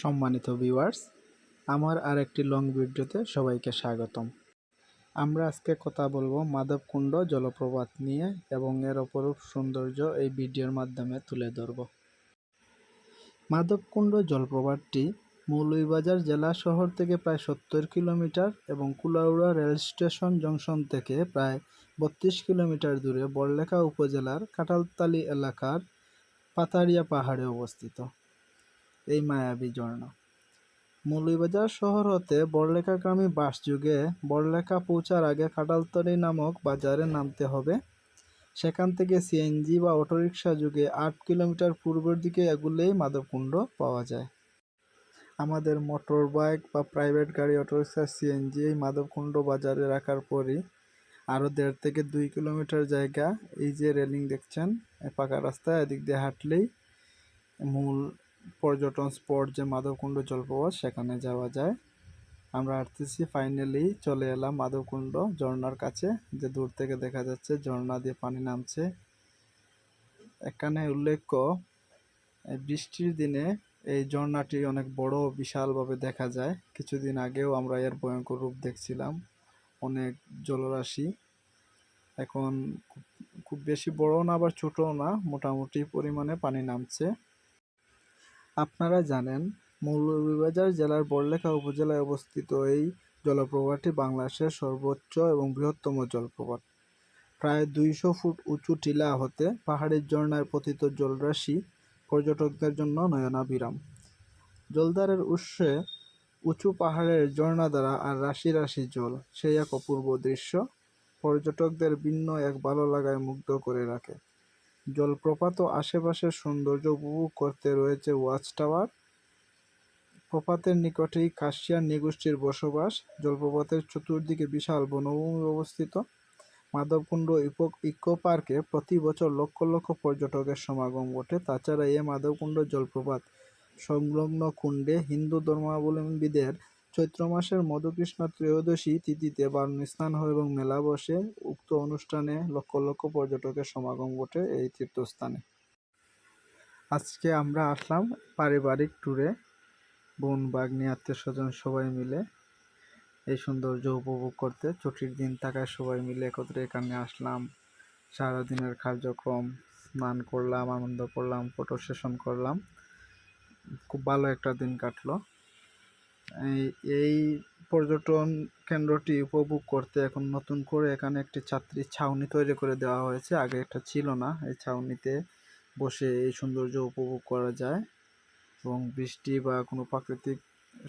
সম্মানিত ভিউয়ার্স আমার আর একটি লং ভিডিওতে সবাইকে স্বাগতম। আমরা আজকে কথা বলব মাধবকুণ্ড জলপ্রপাত নিয়ে এবং এর অপরূপ সৌন্দর্য এই ভিডিওর মাধ্যমে তুলে ধরব। মাধবকুণ্ড জলপ্রপাতটি মৌলভীবাজার জেলা শহর থেকে প্রায় সত্তর কিলোমিটার এবং কুলাউড়া রেল স্টেশন জংশন থেকে প্রায় বত্রিশ কিলোমিটার দূরে বড়লেখা উপজেলার কাঁঠালতালি এলাকার পাতারিয়া পাহাড়ে অবস্থিত। এই মায়াবী ঝর্ণা মৌলভীবাজার শহর হতে বড়লেখাগামী বাস যুগে বড়লেখা পৌঁছার আগে কাটালতরি নামক বাজারে নামতে হবে। সেখান থেকে সিএনজি বা অটোরিকশা যুগে আট কিলোমিটার পূর্বের দিকে এগুলেই মাধবকুণ্ড পাওয়া যায়। আমাদের মোটর বাইক বা প্রাইভেট গাড়ি, অটোরিকশা সিএনজি এই মাধবকুণ্ড বাজারে রাখার পরই আরও দেড় থেকে দুই কিলোমিটার জায়গা এই যে রেলিং দেখছেন পাকা রাস্তায় এদিক দিয়ে হাঁটলেই মূল পর্যটন স্পট যে মাধবকুণ্ড জলপ্রপাত, সেখানে যাওয়া যায়। আমরা আসতেছি ফাইনালি চলে এলাম মাধবকুণ্ড, ঝর্ণার কাছে, যে দূর থেকে দেখা যাচ্ছে ঝর্ণা দিয়ে পানি নামছে। এখানে উল্লেখ্য বৃষ্টির দিনে এই ঝর্ণাটি অনেক বড়, বিশালভাবে দেখা যায়। কিছুদিন আগেও আমরা এর ভয়ঙ্কর রূপ দেখছিলাম, অনেক জলরাশি। এখন খুব বেশি বড় না, আবার ছোটও না, মোটামুটি পরিমাণে পানি নামছে। আপনারা জানেন, মৌলভীবাজার জেলার বড়লেখা উপজেলায় অবস্থিত এই জলপ্রপাতটি বাংলাদেশের সর্বোচ্চ এবং বৃহত্তম জলপ্রপাত। প্রায় দুইশো ফুট উঁচু টিলা হতে পাহাড়ের ঝর্ণায় পতিত জলরাশি পর্যটকদের জন্য নয়নাভিরাম। জলধারের উৎসে উঁচু পাহাড়ের ঝর্ণা দ্বারা আর রাশি রাশি জল, সেই এক অপূর্ব দৃশ্য। পর্যটকদের ভিন্ন এক ভালো লাগায় মুগ্ধ করে রাখে। জলপ্রপাত ও আশেপাশের সৌন্দর্য উপভোগ করতে রয়েছে ওয়াচ টাওয়ার। প্রপাতের নিকটেই কাশিয়ার নিগোষ্ঠীর বসবাস। জলপ্রপাতের চতুর্দিকে বিশাল বনভূমি অবস্থিত। মাধবকুণ্ড ইকো পার্কে প্রতি বছর লক্ষ লক্ষ পর্যটকের সমাগম ঘটে। তাছাড়া এ মাধবকুণ্ড জলপ্রপাত সংলগ্ন কুণ্ডে হিন্দু ধর্মাবলম্বীদের চৈত্র মাসের মধুকৃষ্ণ ত্রয়োদশী তিথিতে বারণ স্নান হয় এবং মেলা বসে। উক্ত অনুষ্ঠানে লক্ষ লক্ষ পর্যটকের সমাগম ঘটে এই তীর্থস্থানে। আজকে আমরা আসলাম পারিবারিক ট্যুরে বোন বাগনি আত্মীয় স্বজন সবাই মিলে এই সৌন্দর্য উপভোগ করতে। ছুটির দিন থাকায় সবাই মিলে একত্রে এখানে আসলাম। সারাদিনের কার্যক্রম, স্নান করলাম, আনন্দ করলাম ফটো সেশন করলাম। খুব ভালো একটা দিন কাটলো। এই পর্যটন কেন্দ্রটি উপভোগ করতে এখন নতুন করে এখানে একটি ছাত্রী ছাউনি তৈরি করে দেওয়া হয়েছে। আগে একটা ছিল না। এই ছাউনিতে বসে এই সৌন্দর্য উপভোগ করা যায় এবং বৃষ্টি বা কোনো প্রাকৃতিক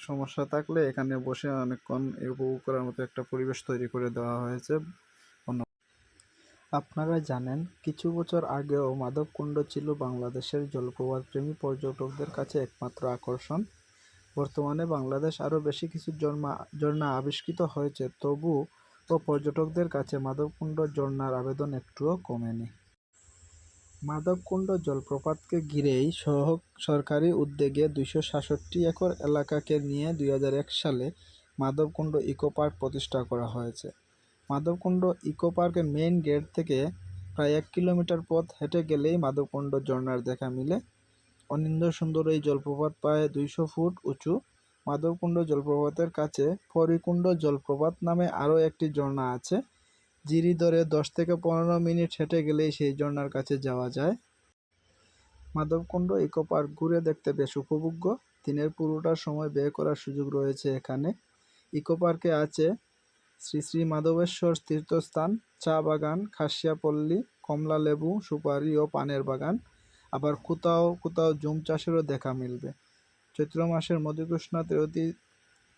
সমস্যা থাকলে এখানে বসে অনেকক্ষণ উপভোগ করার মতো একটা পরিবেশ তৈরি করে দেওয়া হয়েছে। আপনারা জানেন, কিছু বছর আগেও মাধবকুণ্ড ছিল বাংলাদেশের জলপ্রপাত প্রেমী পর্যটকদের কাছে একমাত্র আকর্ষণ। বর্তমানে বাংলাদেশ আরও বেশি কিছু ঝর্ণা ঝর্ণা আবিষ্কৃত হয়েছে, তবু ও পর্যটকদের কাছে মাধবকুণ্ড ঝর্ণার আবেদন একটুও কমেনি। মাধবকুণ্ড জলপ্রপাতকে ঘিরেই সহ, সরকারি উদ্যোগে দুইশো সাতষট্টি একর এলাকাকে নিয়ে দুই হাজার এক সালে মাধবকুণ্ড ইকো পার্ক প্রতিষ্ঠা করা হয়েছে। মাধবকুণ্ড ইকো পার্কের মেইন গেট থেকে প্রায় এক কিলোমিটার পথ হেঁটে গেলেই মাধবকুণ্ড ঝর্ণার দেখা মিলে। অনিন্দ সুন্দর এই জলপ্রপাত প্রায় দুইশো ফুট উঁচু। মাধবকুণ্ড জলপ্রপাতের কাছে ফরিকুণ্ড জলপ্রপাত নামে আরও একটি ঝর্ণা আছে। জিরি ধরে দশ থেকে পনেরো মিনিট হেঁটে গেলেই সেই ঝর্ণার কাছে যাওয়া যায়। মাধবকুণ্ড ইকো পার্ক ঘুরে দেখতে বেশ উপভোগ্য। দিনের পুরোটা সময় ব্যয় করার সুযোগ রয়েছে এখানে। ইকো পার্কে আছে শ্রী শ্রী মাধবেশ্বর তীর্থস্থান, চা বাগান খাসিয়াপল্লী কমলা লেবু, সুপারি ও পানের বাগান। আবার কোথাও কোথাও জুম চাষেরও দেখা মিলবে। চৈত্র মাসের মধুকৃষ্ণ তেরোতি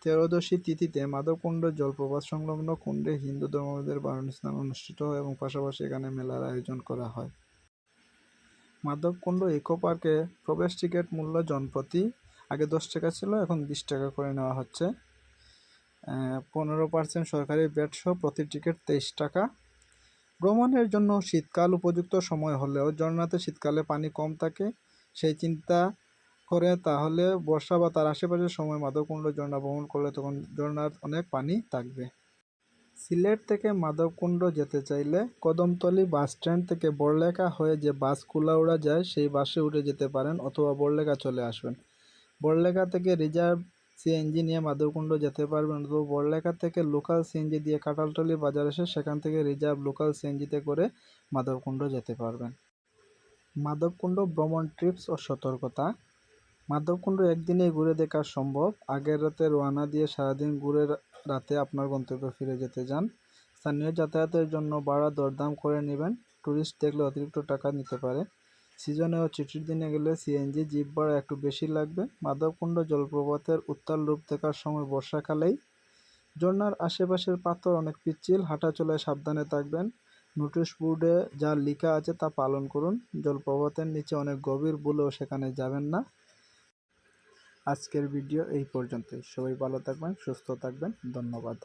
তেরোদশী তিথিতে মাধবকুণ্ড জলপ্রপাত সংলগ্ন কুণ্ডে হিন্দু ধর্মীয়দের বারণ স্নান অনুষ্ঠিত হয় এবং পাশাপাশি এখানে মেলার আয়োজন করা হয়। মাধবকুণ্ড ইকো পার্কে প্রবেশ টিকিট মূল্য জনপ্রতি আগে দশ টাকা ছিল, এখন বিশ টাকা করে নেওয়া হচ্ছে। পনেরো পার্সেন্ট সরকারি ব্যাট সহ প্রতি টিকিট তেইশ টাকা। ভ্রমণের জন্য শীতকাল উপযুক্ত সময় হলেও ঝর্ণাতে শীতকালে পানি কম থাকে, সেই চিন্তা করে তাহলে বর্ষা বা তার আশেপাশের সময় মাধবকুণ্ড ঝর্ণা ভ্রমণ করলে তখন ঝর্ণার অনেক পানি থাকবে। সিলেট থেকে মাধবকুণ্ড যেতে চাইলে কদমতলি বাস স্ট্যান্ড থেকে বড়লেখা হয়ে যে বাস কুলাউড়া যায়, সেই বাসে উঠে যেতে পারেন অথবা বড়লেখা চলে আসবেন। বড়লেখা থেকে রিজার্ভ সিএনজি নিয়ে মাধবকুণ্ড যেতে পারবেন তো বড়লেখা থেকে লোকাল সিএনজি দিয়ে কাঁঠালতলি বাজার এসে সেখান থেকে রিজার্ভ লোকাল সিএনজিতে করে মাধবকুণ্ড যেতে পারবেন। মাধবকুণ্ড ভ্রমণ ট্রিপস ও সতর্কতা। মাধবকুণ্ড একদিনে ঘুরে দেখা সম্ভব। আগের রাতে রওনা দিয়ে সারাদিন ঘুরে রাতে আপনার গন্তব্যে ফিরে যেতে যান স্থানীয় যাতায়াতের জন্য ভাড়া দরদাম করে নেবেন। ট্যুরিস্ট দেখলে অতিরিক্ত টাকা নিতে পারে। সিজনে ও ছুটির দিনে গেলে সিএনজি জিপ ভাড়া একটু বেশি লাগবে। মাধবকুণ্ড জলপ্রপাতের উত্তাল রূপ দেখার সময় বর্ষাকালেই ঝর্ণার আশেপাশের পাথর অনেক পিচ্ছিল, হাঁটা চলায় সাবধানে থাকবেন। নোটিশ বোর্ডে যা লেখা আছে তা পালন করুন। জলপ্রপাতের নিচে অনেক গভীর বলেও সেখানে যাবেন না। আজকের ভিডিও এই পর্যন্তই। সবাই ভালো থাকবেন, সুস্থ থাকবেন। ধন্যবাদ।